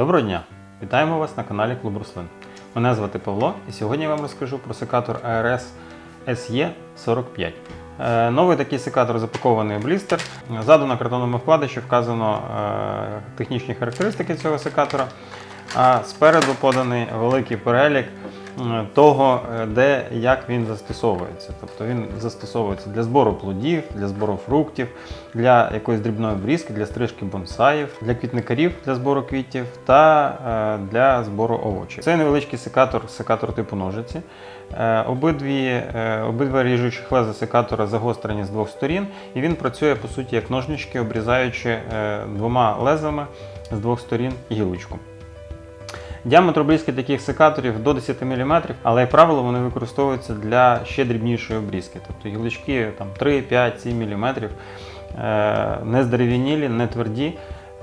Доброго дня! Вітаємо вас на каналі Клуб Руслин. Мене звати Павло і сьогодні я вам розкажу про секатор ARS SE45. Е, Новий такий секатор запакований в блістер. Ззаду на картонному вкладищі вказано е, технічні характеристики цього секатора, а спереду поданий великий перелік того, е, де як він застосовується. Тобто він застосовується для збору плодів, для збору фруктів, для якоїсь дрібної обрізки, для стрижки бонсаїв, для квітникарів для збору квітів та е, для збору овочів. Це невеличкий секатор, секатор типу ножиці. Е, Обидві, е, обидва ріжучих леза секатора загострені з двох сторін, і він працює по суті як ножнички, обрізаючи е, двома лезами з двох сторін гілочку. Діаметр обрізки таких секаторів до 10 мм, але, як правило, вони використовуються для ще дрібнішої обрізки. Тобто гілочки там, 3, 5, 7 мм, е, не здерев'янілі, не тверді.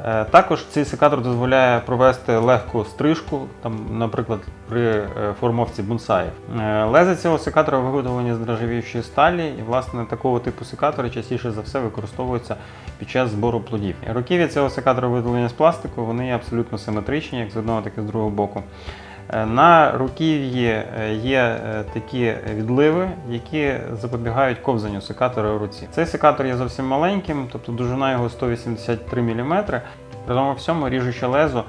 Е, Також цей секатор дозволяє провести легку стрижку, там, наприклад, при е, формовці бонсаїв. Е, цього секатора виготовлені з нержавіючої сталі, і власне такого типу секатори частіше за все використовуються під час збору плодів. Руків'я цього секатора виготовлені з пластику, вони є абсолютно симетричні, як з одного, так і з другого боку. Е, На руків'ї е, є е, такі відливи, які запобігають ковзанню секатора у руці. Цей секатор є зовсім маленьким, тобто довжина його 183 мм. При тому всьому ріжуче лезо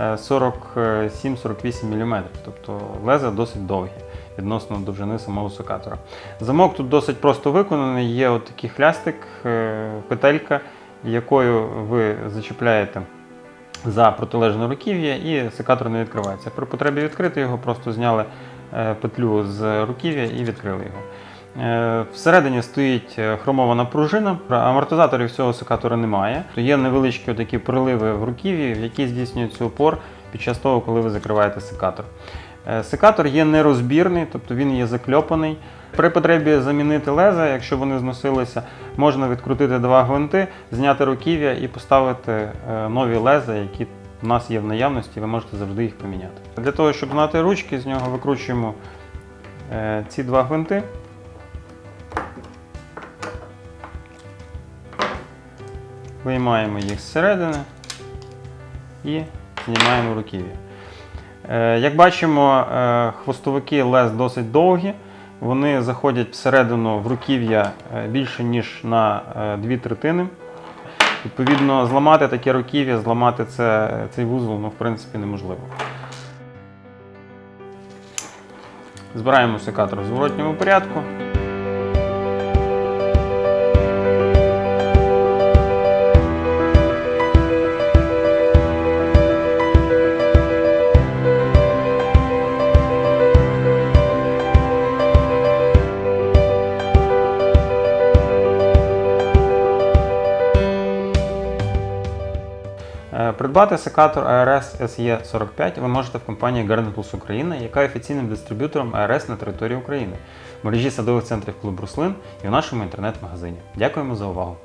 е, 47-48 мм, тобто леза досить довгі відносно довжини самого секатора. Замок тут досить просто виконаний, є от такий хлястик, е, петелька, якою ви зачіпляєте за протилежне руків'я і секатор не відкривається. При потребі відкрити його, просто зняли е, петлю з руків'я і відкрили його. Е, Всередині стоїть е, хромована пружина, амортизаторів цього секатора немає. То Є невеличкі такі приливи в руків'ї, які здійснюється упор під час того, коли ви закриваєте секатор. Е, Секатор є нерозбірний, тобто він є закльопаний. При потребі замінити леза, якщо вони зносилися, можна відкрутити два гвинти, зняти руків'я і поставити е, нові леза, які у нас є в наявності, ви можете завжди їх поміняти. Для того, щоб знати ручки, з нього викручуємо е, ці два гвинти. Виймаємо їх зсередини і знімаємо руків'я. Е, Як бачимо, е, хвостовики лез досить довгі. Вони заходять всередину в руків'я е, більше, ніж на дві третини. Відповідно, зламати таке руків'я, зламати це, цей вузол, ну, в принципі, неможливо. Збираємо секатор в зворотньому порядку. Придбати секатор ARS SE45 ви можете в компанії Garden Plus Україна, яка є офіційним дистриб'ютором ARS на території України, в мережі садових центрів Клуб Руслин і в нашому інтернет-магазині. Дякуємо за увагу!